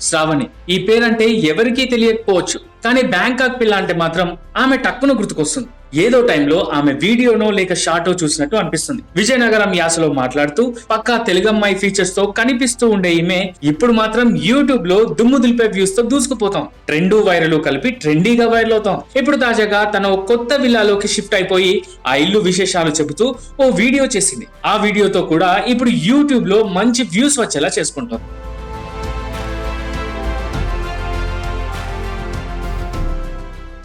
శ్రావణి. ఈ పేరంటే ఎవరికీ తెలియకపోవచ్చు కానీ బ్యాంకాక్ పిల్ల అంటే మాత్రం ఆమె టక్కును గుర్తుకొస్తుంది. ఏదో టైంలో ఆమె వీడియోనో లేక షార్టో చూసినట్టు అనిపిస్తుంది. విజయనగరం యాసలో మాట్లాడుతూ పక్కా తెలుగమ్మాయి ఫీచర్స్తో కనిపిస్తూ ఉండే ఈమె ఇప్పుడు మాత్రం యూట్యూబ్లో దుమ్ము దులిపే వ్యూస్తో దూసుకుపోతాం. ట్రెండ్ వైరల్ కలిపి ట్రెండీగా వైరల్ అవుతాం. ఇప్పుడు తాజాగా తన ఓ కొత్త విల్లాలోకి షిఫ్ట్ అయిపోయి ఆ ఇల్లు విశేషాలు చెబుతూ ఓ వీడియో చేసింది. ఆ వీడియోతో కూడా ఇప్పుడు యూట్యూబ్లో మంచి వ్యూస్ వచ్చేలా చేసుకుంటాం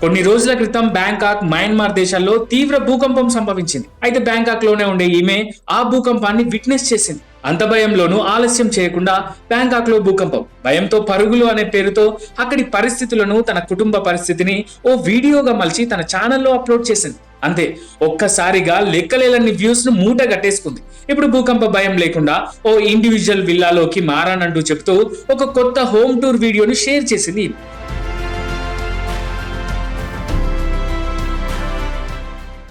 కొన్ని రోజుల క్రితం బ్యాంకాక్ మయన్మార్ దేశాల్లో తీవ్ర భూకంపం సంభవించింది. అయితే బ్యాంకాక్లోనే ఉండే ఈమె ఆ భూకంపాన్ని విట్నెస్ చేసింది. అంత భయంలోనూ ఆలస్యం చేయకుండా బ్యాంకాక్లో భూకంపం. భయంతో పరుగులు అనే పేరుతో అక్కడి పరిస్థితులను తన కుటుంబ పరిస్థితిని ఓ వీడియోగా మలిచి తన ఛానల్లో అప్లోడ్ చేసింది. అంతే ఒక్కసారిగా లెక్కలేలన్ని వ్యూస్ను మూట కట్టేసుకుంది ఇప్పుడు భూకంప భయం లేకుండా ఓ ఇండివిజువల్ విల్లాలోకి మారానంటూ చెప్తూ ఒక కొత్త హోమ్ టూర్ వీడియోను షేర్ చేసింది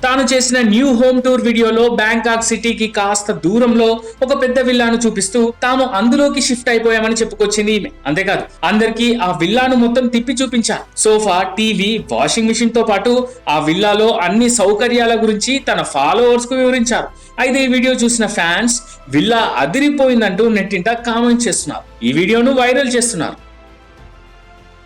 తాను చేసిన న్యూ హోమ్ టూర్ వీడియోలో బ్యాంకాక్ సిటీకి కాస్త దూరంలో ఒక పెద్ద విల్లాను చూపిస్తూ తాము అందులోకి షిఫ్ట్ అయిపోయామని చెప్పుకొచ్చింది ఈమె. అంతేకాదు అందరికీ ఆ విల్లాను మొత్తం తిప్పి చూపించారు సోఫా టీవీ వాషింగ్ మిషన్తో పాటు ఆ విల్లాలో అన్ని సౌకర్యాల గురించి తన ఫాలోవర్స్కు వివరించారు. అయితే ఈ వీడియో చూసిన ఫ్యాన్స్ విల్లా అదిరిపోయిందంటూ నెట్టింట కామెంట్ చేస్తున్నారు. ఈ వీడియోను వైరల్ చేస్తున్నారు.